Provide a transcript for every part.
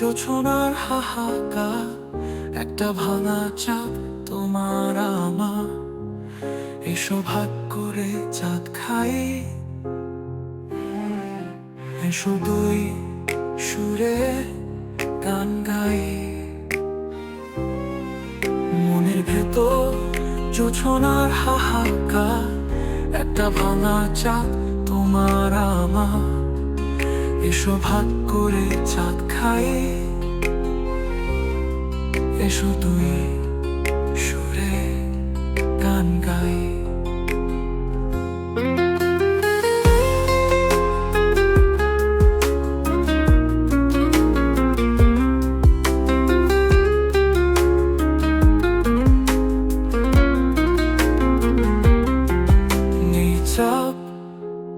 জোছনার হাহাকা একটা ভাঙা চাপ তোমার আমার। এসো ভাগ করে চাঁদ খাই। এসো দুই সুরে গান গাই। মনের ভেতর জোছনার হাহাকা একটা ভাঙা চাঁদ তোমার আমার। এসো ভাগ করে চাঁদ খাই এসো তুই সুরে গান গাই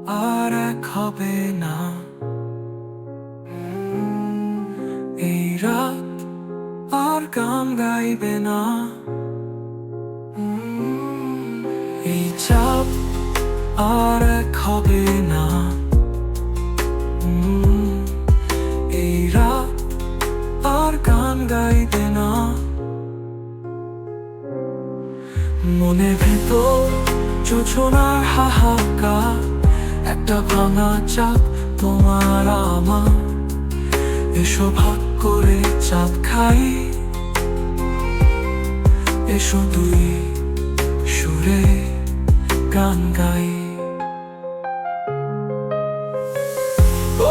আর এক হবে না। আর গান গাইবে না এই চাপ আর এক হবে না এই রাত আর গান গাইবে না মনে ভেতর যোজনার হাহাকা একটা ভাঙা চাপ তোমার আমার। এসো ভাগ করে চাপ খাই। এসো দুই সুরে গান গাই।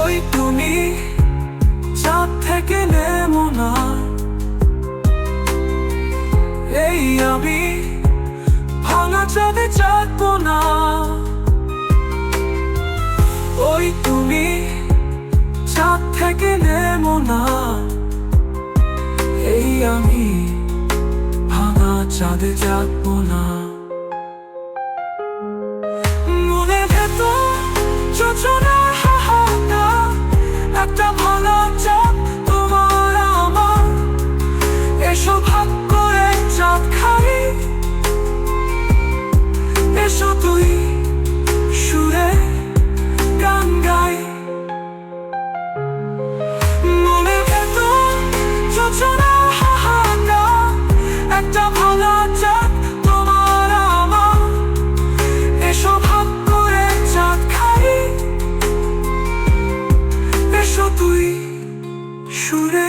ওই তুমি চাঁদ থেকে নেমো না। এই আমি ভাঙা চাঁদে চাঁদবো না। ওই তুমি চাঁদ থেকে নেমো না। এই আমি চাঁদে যাব না। মনে ভেতর যোজনা একটা ভাঙা চাঁদ সুরে গান গাই